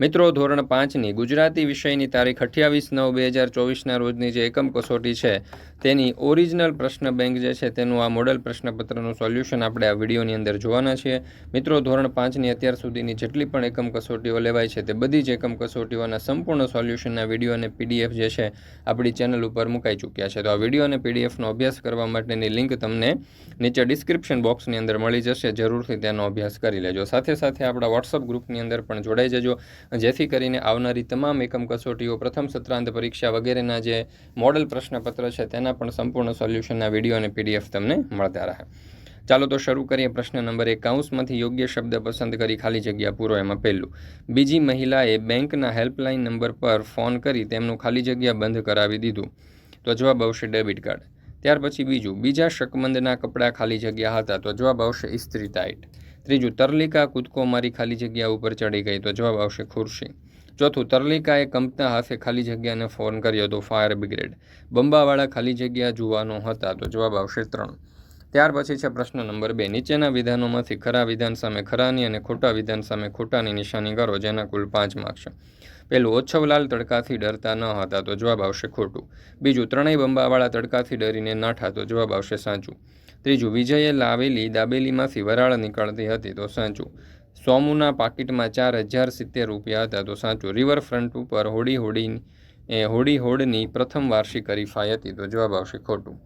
મિત્રો, ધોરણ પાંચની ગુજરાતી વિષયની તારીખ અઠ્યાવીસ નવ બે હજાર ચોવીસના રોજની જે એકમ કસોટી છે, તેની ઓરિજિનલ પ્રશ્ન બેંક જે છે, તેનું આ મોડલ પ્રશ્નપત્રનું સોલ્યુશન આપણે આ વિડીયોની અંદર જોવાના છીએ. મિત્રો, ધોરણ પાંચની અત્યાર સુધીની જેટલી પણ એકમ કસોટીઓ લેવાય છે, તે બધી જ એકમ કસોટીઓના સંપૂર્ણ સોલ્યુશનના વીડિયો અને પીડીએફ જે છે, આપણી ચેનલ ઉપર મુકાઈ ચૂક્યા છે. તો આ વીડિયો અને પીડીએફનો અભ્યાસ કરવા માટેની લિંક તમને નીચે ડિસ્ક્રિપ્શન બોક્સની અંદર મળી જશે. જરૂરથી તેનો અભ્યાસ કરી લેજો. સાથે સાથે આપણા વોટ્સઅપ ગ્રુપની અંદર પણ જોડાઈ જજો. જેથી કરીને આવનારી તમામ એકમ કસોટીઓ પ્રથમ સત્રાંત પરીક્ષા વગેરેના જે મોડલ પ્રશ્નપત્ર છે તેના પણ સંપૂર્ણ સોલ્યુશનના વીડિયો અને પીડીએફ તમને મળતા રહે. ચાલો તો શરૂ કરીએ પ્રશ્ન નંબર એક. કાઉન્સમાંથી યોગ્ય શબ્દ પસંદ કરી ખાલી જગ્યા પૂરો એમાં પહેલું બીજી મહિલાએ બેંકના હેલ્પલાઇન નંબર પર ફોન કરી તેમનું ખાલી જગ્યા બંધ કરાવી દીધું. તો જવાબ આવશે ડેબિટ કાર્ડ. ત્યાર પછી બીજું. બીજા શકમંદના કપડાં ખાલી જગ્યા હતા તો જવાબ આવશે ઇસ્ત્રી ટાઈટ ત્રીજું, તરલિકા કૂદકો મારી ખાલી જગ્યા ઉપર ચડી ગઈ. તો જવાબ આવશે ખુરશી. ચોથું, તરલિકાએ કંપના હાથે ખાલી જગ્યાને ફોન કર્યો તો ફાયર બ્રિગેડ. બંબાવાળા ખાલી જગ્યા જોવાનો હતા તો જવાબ આવશે ત્રણ. ત્યાર પછી છે પ્રશ્ન નંબર બે. નીચેના વિધાનોમાંથી ખરા વિધાન સામે ખરાની અને ખોટા વિધાન સામે ખોટાની નિશાની કરો, જેના કુલ પાંચ માર્ક છે. પહેલું ઓછવલાલ તડકાથી ડરતા ન હતા તો જવાબ આવશે ખોટું. બીજું, ત્રણેય બંબાવાળા તડકાથી ડરીને નાઠા તો જવાબ આવશે સાચું. ત્રીજું, વિજયે લાવેલી દાબેલીમાંથી વરાળ નીકળતી હતી તો સાચું. સોમુના પાકીટમાં ચાર હજાર સિત્તેર રૂપિયા હતા તો સાચું. રિવરફ્રન્ટ ઉપર હોડી હોડી એ હોડી હોડની પ્રથમ વાર્ષિક હરીફાઈ હતી તો જવાબ આવશે ખોટું.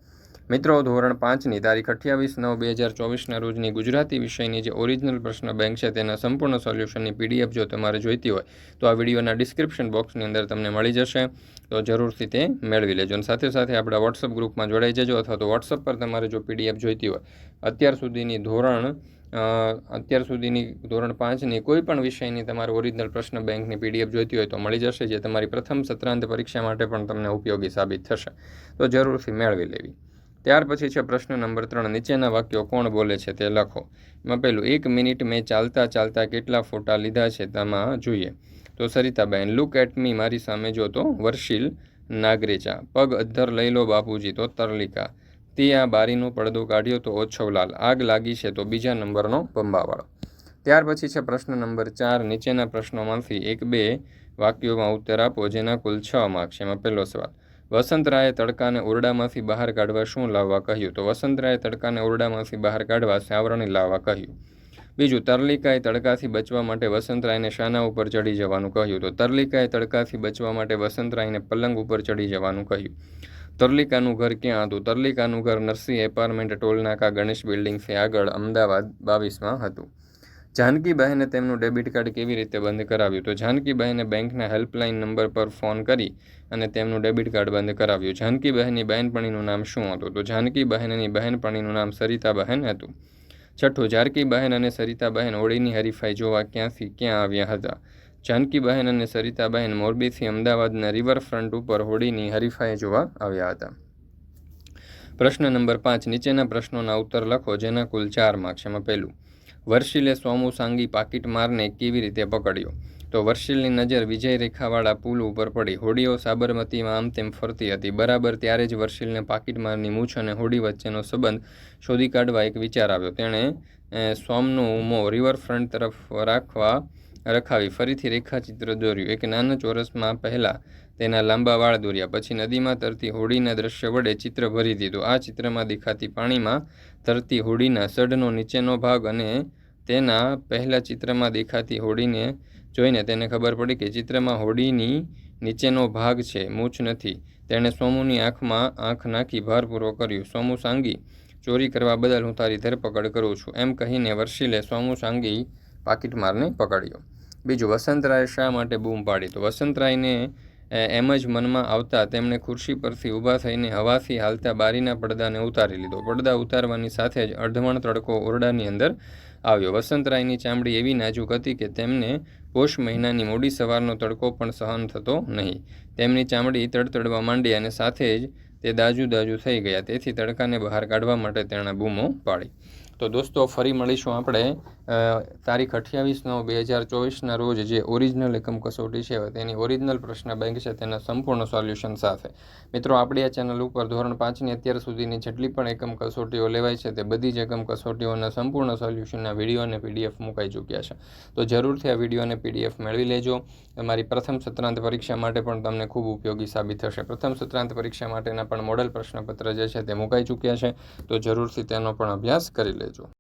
મિત્રો, ધોરણ પાંચની તારીખ અઠ્યાવીસ નવ બે હજાર ચોવીસના રોજની ગુજરાતી વિષયની જે ઓરિજિનલ પ્રશ્ન બેંક છે, તેના સંપૂર્ણ સોલ્યુશનની પીડીએફ જો તમારે જોઈતી હોય, તો આ વિડીયોના ડિસ્ક્રિપ્શન બોક્સની અંદર તમને મળી જશે. તો જરૂરથી તે મેળવી લેજો. અને સાથે સાથે આપણા વોટ્સઅપ ગ્રુપમાં જોડાઈ જજો અથવા તો વોટ્સઅપ પર તમારે જો પીડીએફ જોઈતી હોય. અત્યાર સુધીની ધોરણ અત્યાર સુધીની ધોરણ પાંચની કોઈ પણ વિષયની તમારે ઓરિજિનલ પ્રશ્ન બેંકની પીડીએફ જોઈતી હોય તો મળી જશે, જે તમારી પ્રથમ સત્રાંત પરીક્ષા માટે પણ તમને ઉપયોગી સાબિત થશે. તો જરૂરથી મેળવી લેવી. ત્યાર પછી છે પ્રશ્ન નંબર ત્રણ. નીચેના વાક્યો કોણ બોલે છે તે લખો. એમાં પહેલું, એક મિનિટ મેં ચાલતા ચાલતા કેટલા ફોટા લીધા છે તેમાં જોઈએ. તો સરિતાબેન લુક એટ મી મારી સામે જો તો વર્ષિલ નાગરેચા, પગ અધ્ધર લઈ લો બાપુજી, તો તરલિકા. તે આ બારીનો પડદો કાઢ્યો તો ઓછવલાલ આગ લાગી છે તો બીજા નંબરનો પંબાવાળો ત્યાર પછી છે પ્રશ્ન નંબર ચાર. નીચેના પ્રશ્નોમાંથી એક બે વાક્યોમાં ઉત્તર આપો, જેના કુલ છ માર્ક છે. એમાં પહેલો સવાલ વસંતરાયે તડકાને ઓરડામાંથી બહાર કાઢવા શું લાવવા કહ્યું? તો વસંતરાયે તડકાને ઓરડામાંથી બહાર કાઢવા સાવરણી લાવવા કહ્યું. બીજું, તરલિકાએ તડકાથી બચવા માટે વસંતરાયને શાના ઉપર ચડી જવાનું કહ્યું. તો તરલિકાએ તડકાથી બચવા માટે વસંતરાયને પલંગ ઉપર ચડી જવાનું કહ્યું. તરલિકાનું ઘર ક્યાં હતું? તરલિકાનું ઘર નરસિંહ એપાર્ટમેન્ટ ટોલનાકા ગણેશ બિલ્ડિંગથી આગળ અમદાવાદ બાવીસમાં હતું. જાનકીબહેને તેમનું ડેબિટ કાર્ડ કેવી રીતે બંધ કરાવ્યું? તો જાનકીબહેને બેંકના હેલ્પલાઇન નંબર પર ફોન કરી અને તેમનું ડેબિટ કાર્ડ બંધ કરાવ્યું. જાનકીબહેનની બહેનપણીનું નામ શું હતું? તો જાનકીબહેનની બહેનપણીનું નામ સરિતાબહેન હતું. છઠ્ઠું જાનકીબહેન અને સરિતાબહેન હોળીની હરીફાઈ જોવા ક્યાંથી ક્યાં આવ્યા હતા? જાનકીબહેન અને સરિતાબહેન મોરબીથી અમદાવાદના રિવરફ્રન્ટ ઉપર હોળીની હરીફાઈ જોવા આવ્યા હતા. પ્રશ્ન નંબર પાંચ, નીચેના પ્રશ્નોના ઉત્તર લખો, જેના કુલ ચાર માર્ક્સ એમાં પહેલું. વર્ષિલે સોમુ સાંગી પાકીટ મારને કેવી રીતે પકડ્યો? તો વર્ષિલની નજર વિજય રેખાવાળા પુલ ઉપર પડી. હોડીઓ સાબરમતીમાં આમ તેમ ફરતી હતી. બરાબર ત્યારે જ વર્ષિલને પાકીટમારની મૂછ અને હોડી વચ્ચેનો સંબંધ શોધી કાઢવા એક વિચાર આવ્યો. તેણે સોમનું ઉમો રિવરફ્રન્ટ તરફ રાખવા રખાવી ફરીથી રેખાચિત્ર દોર્યું. એક નાના ચોરસમાં પહેલાં તેના લાંબા વાળ દોર્યા. પછી નદીમાં તરતી હોડીના દ્રશ્ય વડે ચિત્ર ભરી દીધું. આ ચિત્રમાં દેખાતી પાણીમાં તરતી હોડીના સઢનો નીચેનો ભાગ અને તેના પહેલાં ચિત્રમાં દેખાતી હોડીને જોઈને તેને ખબર પડી કે ચિત્રમાં હોડીની નીચેનો ભાગ છે, મૂછ નથી. તેણે સોમુની આંખમાં આંખ નાખી ભારપૂર્વક કર્યું, સોમુ સાંગી, ચોરી કરવા બદલ હું તારી ધરપકડ કરું છું. એમ કહીને વર્ષીલે સોમુ સાંગી પાકીટમારને પકડ્યો. બીજું વસંતરાય શા માટે બૂમ પાડી? તો વસંતરાયને એમ જ મનમાં આવતા તેમણે ખુરશી પરથી ઊભા થઈને હવાથી હાલતા બારીના પડદાને ઉતારી લીધો. પડદા ઉતારવાની સાથે જ અર્ધવણ તડકો ઓરડાની અંદર આવ્યો. વસંતરાયની ચામડી એવી નાજુક હતી કે તેમને પોષ મહિનાની મોડી સવારનો તડકો પણ સહન થતો નહીં. તેમની ચામડી તડતડવા માંડી અને સાથે જ તે દાજુ દાજુ થઈ ગયા. તેથી તડકાને બહાર કાઢવા માટે તેણે બૂમો પાડી. તો દોસ્તો, ફરી મળીશું આપણે તારીખ અઠ્યાવીસ નવ બે હજાર ચોવીસના રોજ જે ઓરિજિનલ એકમ કસોટી છે, તેની ઓરિજિનલ પ્રશ્ન બેંક છે, તેના સંપૂર્ણ સોલ્યુશન સાથે. મિત્રો, આપણી આ ચેનલ ઉપર ધોરણ પાંચની અત્યાર સુધીની જેટલી પણ એકમ કસોટીઓ લેવાય છે, તે બધી જ એકમ કસોટીઓના સંપૂર્ણ સોલ્યુશનના વીડિયો અને પીડીએફ મુકાઈ ચૂક્યા છે. તો જરૂરથી આ વીડિયો અને પીડીએફ મેળવી લેજો. તમારી પ્રથમ સત્રાંત પરીક્ષા માટે પણ તમને ખૂબ ઉપયોગી સાબિત થશે. પ્રથમ સત્રાંત પરીક્ષા માટેના પણ મોડલ પ્રશ્નપત્ર જે છે, તે મુકાઈ ચૂક્યા છે. તો જરૂરથી તેનો પણ અભ્યાસ કરી લેજો. collegio